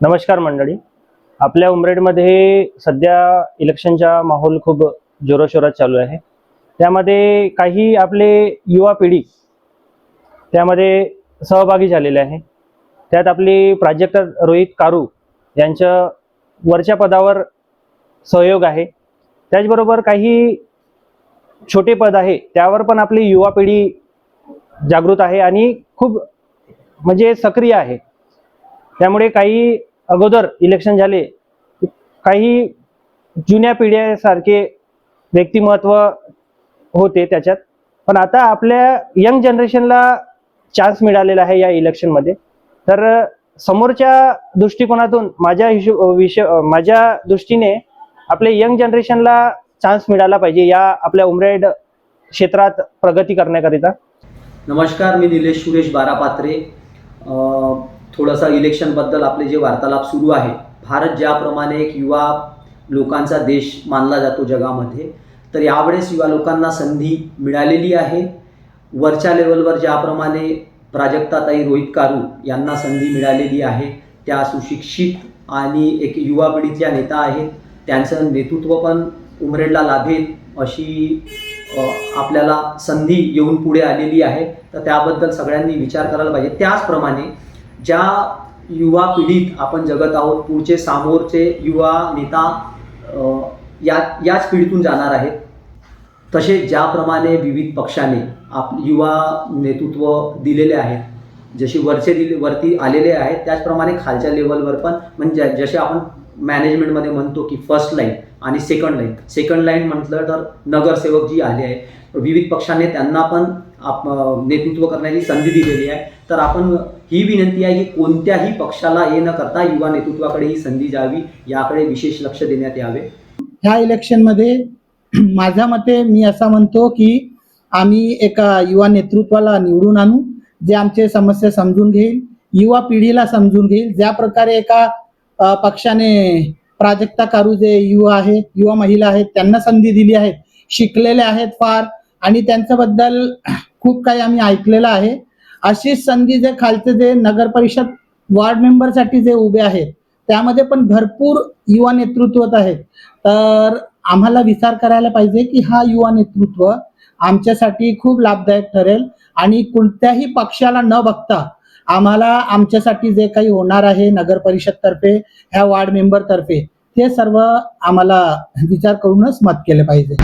नमस्कार मंडळी. आपल्या उमरेडमध्ये सध्या इलेक्शनचा माहोल खूप जोराशोरात चालू आहे. त्यामध्ये काही आपले युवा पिढी त्यामध्ये सहभागी झालेले आहे. त्यात आपली प्राजक्ता रोहित कारू यांच्या वरच्या पदावर सहयोग आहे. त्याचबरोबर काही छोटे पद आहे त्यावर पण आपली युवा पिढी जागृत आहे आणि खूप म्हणजे सक्रिय आहे. त्यामुळे काही अगोदर इलेक्शन झाले काही जुन्या पिढ्यासारखे व्यक्तिमत्व होते त्याच्यात. पण आता आपल्या यंग जनरेशनला चान्स मिळालेला आहे या इलेक्शनमध्ये तर समोरच्या दृष्टिकोनातून माझ्या हिशो विषय माझ्या दृष्टीने आपल्या यंग जनरेशनला चान्स मिळाला पाहिजे या आपल्या उमरेड क्षेत्रात प्रगती करण्याकरिता. नमस्कार मी निलेश सुरेश बारापात्रे. थोडंसं इलेक्शनबद्दल आपले जे वार्तालाप सुरू आहे भारत ज्याप्रमाणे एक युवा लोकांचा देश मानला जातो जगामध्ये तर यावेळेस युवा लोकांना संधी मिळालेली आहे. वरच्या लेवलवर ज्याप्रमाणे प्राजक्ताताई रोहित कारू यांना संधी मिळालेली आहे त्या सुशिक्षित आणि एक युवा पिढीतल्या नेता आहेत. त्यांचं नेतृत्व पण उमरेडला लाभेल अशी आपल्याला संधी येऊन पुढे आलेली आहे. तर त्याबद्दल सगळ्यांनी विचार करायला पाहिजे. त्याचप्रमाणे ज्या युवा पिढीत आपण जगत आहोत पुढचे समोरचे युवा नेता या याच पिढीतून जाणार आहेत. तसे ज्याप्रमाणे विविध पक्षाने आप युवा नेतृत्व दिलेले आहेत जसे वरचे दिले वरती आलेले आहेत त्याचप्रमाणे खालच्या लेवलवर पण म्हणजे जसे आपण मॅनेजमेंटमध्ये म्हणतो की फर्स्ट लाईन आणि सेकंड लाईन सेकंड लाईन म्हटलं तर नगरसेवक जी आले आहे विविध पक्षाने त्यांना पण आप नेतृत्व करण्याची संधी दिलेली आहे. तर आपण ही विनंती आहे की कोणत्याही पक्षाला हे न करता युवा नेतृत्वाकडे ही संधी जावी याकडे विशेष लक्ष देण्यात यावे. ह्या इलेक्शनमध्ये माझ्या मते मी असा म्हणतो की आम्ही एका युवा नेतृत्वाला निवडून आणू जे आमचे समस्या समजून घेईल युवा पिढीला समजून घेईल. ज्या प्रकारे एका पक्षाने प्राजक्ता कारू जे युवा आहेत युवा महिला आहेत त्यांना संधी दिली आहेत शिकलेले आहेत फार. आणि त्यांच्याबद्दल खूप काही आम्ही ऐकलेलं आहे. अशीच संधी जे खालचे जे नगर परिषद वार्ड मेंबरसाठी जे उभे आहेत त्यामध्ये पण भरपूर युवा नेतृत्वात आहेत. तर आम्हाला विचार करायला पाहिजे की हा युवा नेतृत्व आमच्यासाठी खूप लाभदायक ठरेल. आणि कोणत्याही पक्षाला न बघता आम्हाला आमच्यासाठी जे काही होणार आहे नगर परिषदतर्फे ह्या वार्ड मेंबर तर्फे ते सर्व आम्हाला विचार करूनच मत केले पाहिजे.